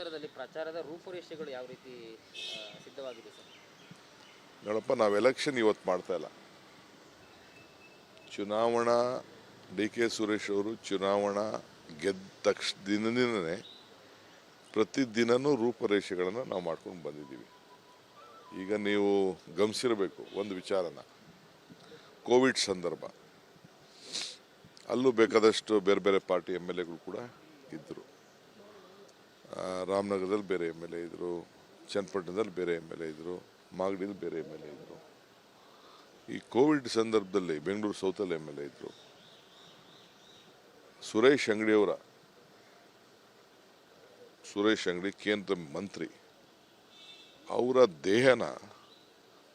ಉತ್ತರದಲ್ಲಿ ಪ್ರಚಾರದ ರೂಪುರೇಷೆಗಳು ಯಾವ ರೀತಿ ಸಿದ್ಧವಾಗಿದೆ ಸರ್? ನೋಡಪ್ಪ, ನಾವು ಎಲೆಕ್ಷನ್ ಇವತ್ತು ಮಾಡ್ತಾ ಇಲ್ಲ. ಚುನಾವಣಾ ಡಿ ಕೆ ಸುರೇಶ್ ಅವರು ಚುನಾವಣಾ ಗೆದ್ದ ತಕ್ಷ, ದಿನದಿಂದನೇ ಪ್ರತಿದಿನನೂ ರೂಪರೇಷೆಗಳನ್ನು ನಾವು ಮಾಡ್ಕೊಂಡು ಬಂದಿದ್ದೀವಿ. ಈಗ ನೀವು ಗಮನಿಸಿರಬೇಕು, ಒಂದು ವಿಚಾರನ. ಕೋವಿಡ್ ಸಂದರ್ಭ. ಅಲ್ಲೂ ಬೇಕಾದಷ್ಟು ಬೇರೆ ಬೇರೆ ಪಾರ್ಟಿ ಎಂ ಎಲ್ ಎಗಳು ಕೂಡ ಇದ್ದರು ರಾಮನಗರದಲ್ಲಿ ಬೇರೆ ಎಂ ಎಲ್ ಎ ಇದ್ದರು ಚನ್ನಪಟ್ಟಣದಲ್ಲಿ ಬೇರೆ ಎಂ ಎಲ್ ಎ ಇದ್ದರು ಮಾಗಡಿಯಲ್ಲಿ ಬೇರೆ ಎಂ ಎಲ್ ಎ ಇದ್ದರು ಈ ಕೋವಿಡ್ ಸಂದರ್ಭದಲ್ಲಿ ಬೆಂಗಳೂರು ಸೌತಲ್ಲಿ ಎಂ ಎಲ್ ಎ ಇದ್ದರು ಸುರೇಶ್ ಅಂಗಡಿಯವರ ಸುರೇಶ್ ಅಂಗಡಿ ಕೇಂದ್ರ ಮಂತ್ರಿ, ಅವರ ದೇಹನ,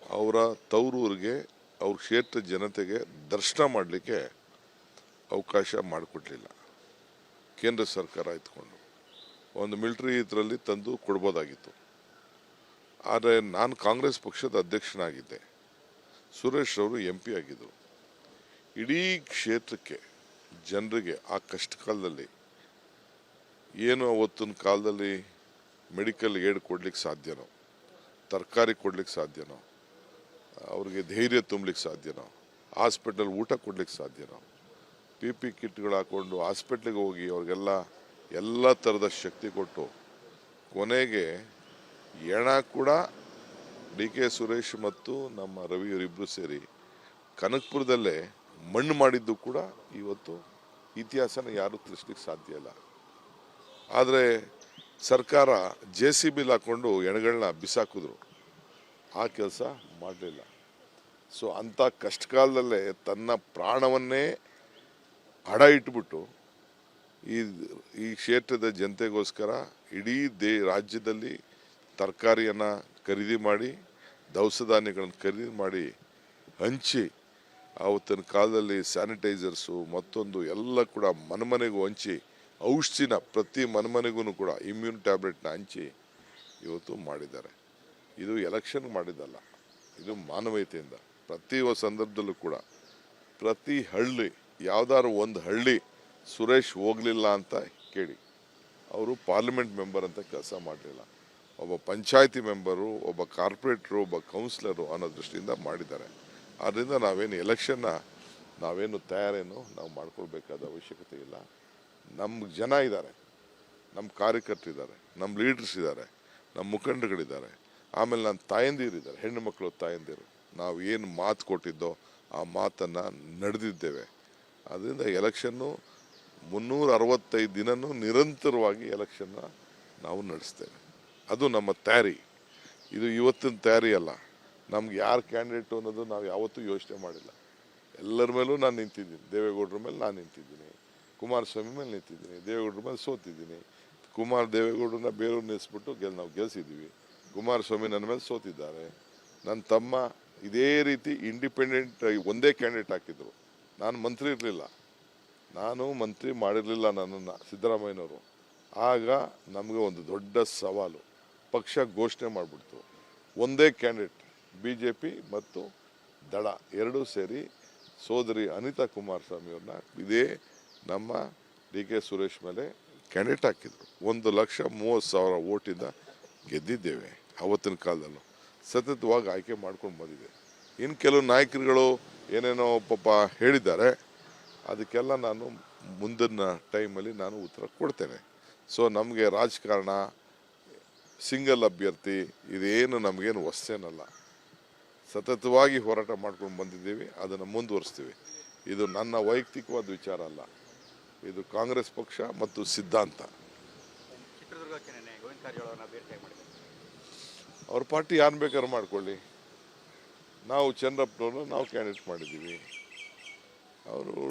ಅವರ ತವರೂರಿಗೆ, ಅವ್ರ ಕ್ಷೇತ್ರ ಜನತೆಗೆ ದರ್ಶನ ಮಾಡಲಿಕ್ಕೆ ಅವಕಾಶ ಮಾಡಿಕೊಡ್ಲಿಲ್ಲ ಕೇಂದ್ರ ಸರ್ಕಾರ ಇದ್ಕೊಂಡು. ಒಂದು ಮಿಲಿಟರಿ ಇದರಲ್ಲಿ ತಂದು ಕೊಡ್ಬೋದಾಗಿತ್ತು. ಆದರೆ ನಾನು ಕಾಂಗ್ರೆಸ್ ಪಕ್ಷದ ಅಧ್ಯಕ್ಷನಾಗಿದ್ದೆ. ಸುರೇಶ್ ಅವರು ಎಂ ಪಿ ಆಗಿದ್ದರು ಇಡೀ ಕ್ಷೇತ್ರಕ್ಕೆ ಜನರಿಗೆ ಆ ಕಷ್ಟ ಕಾಲದಲ್ಲಿ ಏನು ಅವತ್ತಿನ ಕಾಲದಲ್ಲಿ ಮೆಡಿಕಲ್ ಏಡ್ ಕೊಡ್ಲಿಕ್ಕೆ ಸಾಧ್ಯನೋ, ತರಕಾರಿ ಕೊಡ್ಲಿಕ್ಕೆ ಸಾಧ್ಯನೋ, ಅವ್ರಿಗೆ ಧೈರ್ಯ ತುಂಬಲಿಕ್ಕೆ ಸಾಧ್ಯನೋ, ಹಾಸ್ಪಿಟಲ್ ಊಟ ಕೊಡ್ಲಿಕ್ಕೆ ಸಾಧ್ಯನೋ, ಪಿ ಪಿ ಕಿಟ್ಗಳು ಹಾಕೊಂಡು ಹಾಸ್ಪಿಟ್ಲಿಗೆ ಹೋಗಿ ಅವ್ರಿಗೆಲ್ಲ ಎಲ್ಲ ಥರದ ಶಕ್ತಿ ಕೊಟ್ಟು ಕೊನೆಗೆ ಎಣ ಕೂಡ ಡಿ ಕೆ ಸುರೇಶ್ ಮತ್ತು ನಮ್ಮ ರವಿಯವರಿಬ್ಬರು ಸೇರಿ ಕನಕಪುರದಲ್ಲೇ ಮಣ್ಣು ಮಾಡಿದ್ದು ಕೂಡ ಇವತ್ತು ಇತಿಹಾಸನ ಯಾರೂ ತಿಳಿಸ್ಲಿಕ್ಕೆ ಸಾಧ್ಯ ಇಲ್ಲ. ಆದರೆ ಸರ್ಕಾರ ಜೆ ಸಿ ಬಿಲ್ ಹಾಕ್ಕೊಂಡು ಎಣಗಳನ್ನ ಬಿಸಾಕಿದ್ರು. ಆ ಕೆಲಸ ಮಾಡಲಿಲ್ಲ. ಸೊ ಅಂಥ ಕಷ್ಟಕಾಲದಲ್ಲೇ ತನ್ನ ಪ್ರಾಣವನ್ನೇ ಹಡ ಇಟ್ಬಿಟ್ಟು ಈ ಈ ಕ್ಷೇತ್ರದ ಜನತೆಗೋಸ್ಕರ ಇಡೀ ದೇ, ರಾಜ್ಯದಲ್ಲಿ ತರಕಾರಿಯನ್ನು ಖರೀದಿ ಮಾಡಿ ದವಸ ಧಾನ್ಯಗಳನ್ನು ಖರೀದಿ ಮಾಡಿ ಹಂಚಿ, ಆವತ್ತಿನ ಕಾಲದಲ್ಲಿ ಸ್ಯಾನಿಟೈಸರ್ಸು ಮತ್ತೊಂದು ಎಲ್ಲ ಕೂಡ ಮನೆಮನೆಗೂ ಹಂಚಿ, ಔಷಧಿನ ಪ್ರತಿ ಮನೆಮನೆಗೂ ಕೂಡ ಇಮ್ಯೂನ್ ಟ್ಯಾಬ್ಲೆಟ್ನ ಹಂಚಿ ಇವತ್ತು ಮಾಡಿದ್ದಾರೆ. ಇದು ಎಲೆಕ್ಷನ್ ಮಾಡಿದ್ದಲ್ಲ, ಇದು ಮಾನವೀಯತೆಯಿಂದ. ಪ್ರತಿ ಸಂದರ್ಭದಲ್ಲೂ ಕೂಡ ಪ್ರತಿ ಹಳ್ಳಿ, ಯಾವ್ದಾದ್ರು ಒಂದು ಹಳ್ಳಿ ಸುರೇಶ್ ಹೋಗಲಿಲ್ಲ ಅಂತ ಕೇಳಿ. ಅವರು ಪಾರ್ಲಿಮೆಂಟ್ ಮೆಂಬರ್ ಅಂತ ಕೆಲಸ ಮಾಡಲಿಲ್ಲ. ಒಬ್ಬ ಪಂಚಾಯತಿ ಮೆಂಬರು, ಒಬ್ಬ ಕಾರ್ಪೊರೇಟ್ರು, ಒಬ್ಬ ಕೌನ್ಸಿಲರು ಅನ್ನೋ ದೃಷ್ಟಿಯಿಂದ ಮಾಡಿದ್ದಾರೆ. ಆದ್ದರಿಂದ ನಾವೇನು ಎಲೆಕ್ಷನ್ನ, ನಾವೇನು ತಯಾರೇನು ನಾವು ಮಾಡ್ಕೊಳ್ಬೇಕಾದ ಅವಶ್ಯಕತೆ ಇಲ್ಲ. ನಮ್ಮ ಜನ ಇದ್ದಾರೆ. ನಮ್ಮ ಕಾರ್ಯಕರ್ತರಿದ್ದಾರೆ ನಮ್ಮ ಲೀಡರ್ಸ್ ಇದ್ದಾರೆ. ನಮ್ಮ ಮುಖಂಡರುಗಳಿದ್ದಾರೆ. ಆಮೇಲೆ ನನ್ನ ತಾಯಂದಿರಿದ್ದಾರೆ ಹೆಣ್ಣು ಮಕ್ಕಳು ತಾಯಂದಿರು. ನಾವು ಏನು ಮಾತು ಕೊಟ್ಟಿದ್ದೋ ಆ ಮಾತನ್ನು ನಡೆದಿದ್ದೇವೆ. ಅದರಿಂದ ಎಲೆಕ್ಷನ್ನು ಮುನ್ನೂರ ಅರವತ್ತೈದು ದಿನನೂ ನಿರಂತರವಾಗಿ ಎಲೆಕ್ಷನ್ನ ನಾವು ನಡೆಸ್ತೇವೆ. ಅದು ನಮ್ಮ ತಯಾರಿ ಇದು ಇವತ್ತಿನ ತಯಾರಿ ಅಲ್ಲ. ನಮ್ಗೆ ಯಾರು ಕ್ಯಾಂಡಿಡೇಟು ಅನ್ನೋದು ನಾವು ಯಾವತ್ತೂ ಯೋಚನೆ ಮಾಡಿಲ್ಲ. ಎಲ್ಲರ ಮೇಲೂ ನಾನು ನಿಂತಿದ್ದೀನಿ. ದೇವೇಗೌಡರ ಮೇಲೆ ನಾನು ನಿಂತಿದ್ದೀನಿ. ಕುಮಾರಸ್ವಾಮಿ ಮೇಲೆ ನಿಂತಿದ್ದೀನಿ. ದೇವೇಗೌಡರ ಮೇಲೆ ಸೋತಿದ್ದೀನಿ. ಕುಮಾರ್ ದೇವೇಗೌಡರನ್ನ ಬೇರೆಯವ್ರು ನಿಲ್ಲಿಸ್ಬಿಟ್ಟು ಗೆಲ್, ನಾವು ಗೆಲ್ಸಿದ್ದೀವಿ. ಕುಮಾರಸ್ವಾಮಿ ನನ್ನ ಮೇಲೆ ಸೋತಿದ್ದಾರೆ. ನನ್ನ ತಮ್ಮ ಇದೇ ರೀತಿ ಇಂಡಿಪೆಂಡೆಂಟ್ ಒಂದೇ ಕ್ಯಾಂಡಿಡೇಟ್ ಹಾಕಿದ್ರು. ನಾನು ಮಂತ್ರಿ ಇರಲಿಲ್ಲ. ನಾನು ಮಂತ್ರಿ ಮಾಡಿರಲಿಲ್ಲ ನನ್ನನ್ನು ಸಿದ್ದರಾಮಯ್ಯನವರು. ಆಗ ನಮಗೆ ಒಂದು ದೊಡ್ಡ ಸವಾಲು. ಪಕ್ಷ ಘೋಷಣೆ ಮಾಡಿಬಿಡ್ತು. ಒಂದೇ ಕ್ಯಾಂಡಿಡೇಟ್ ಬಿ ಜೆ ಪಿ ಮತ್ತು ದಳ ಎರಡೂ ಸೇರಿ ಸೋದರಿ ಅನಿತಾ ಕುಮಾರಸ್ವಾಮಿ ಅವ್ರನ್ನ ಇದೇ ನಮ್ಮ ಡಿ ಕೆ ಸುರೇಶ್ ಮೇಲೆ ಕ್ಯಾಂಡಿಡೇಟ್ ಹಾಕಿದ್ರು. ಒಂದು ಲಕ್ಷ ಮೂವತ್ತು ಸಾವಿರ ಓಟಿಂದ ಗೆದ್ದಿದ್ದೇವೆ ಅವತ್ತಿನ ಕಾಲದಲ್ಲೂ. ಸತತವಾಗಿ ಆಯ್ಕೆ ಮಾಡ್ಕೊಂಡು ಬಂದಿದೆ. ಇನ್ನು ಕೆಲವು ನಾಯಕರುಗಳು ಏನೇನೋ ಪಾಪ ಹೇಳಿದ್ದಾರೆ. ಅದಕ್ಕೆಲ್ಲ ನಾನು ಮುಂದಿನ ಟೈಮಲ್ಲಿ ನಾನು ಉತ್ತರ ಕೊಡ್ತೇನೆ. ಸೊ ನಮಗೆ ರಾಜಕಾರಣ, ಸಿಂಗಲ್ ಅಭ್ಯರ್ಥಿ, ಇದೇನು ನಮಗೇನು ಹೊಸೇನಲ್ಲ ಸತತವಾಗಿ ಹೋರಾಟ ಮಾಡ್ಕೊಂಡು ಬಂದಿದ್ದೀವಿ, ಅದನ್ನು ಮುಂದುವರಿಸ್ತೀವಿ. ಇದು ನನ್ನ ವೈಯಕ್ತಿಕವಾದ ವಿಚಾರ ಅಲ್ಲ. ಇದು ಕಾಂಗ್ರೆಸ್ ಪಕ್ಷ ಮತ್ತು ಸಿದ್ಧಾಂತ. ಅವ್ರ ಪಾರ್ಟಿ ಯಾರು ಬೇಕಾದ್ರೂ ಮಾಡ್ಕೊಳ್ಳಿ. ನಾವು ಚಂದ್ರಪ್ಪನವ್ರನ್ನ ನಾವು ಕ್ಯಾಂಡಿಡೇಟ್ ಮಾಡಿದ್ದೀವಿ. ಅವರು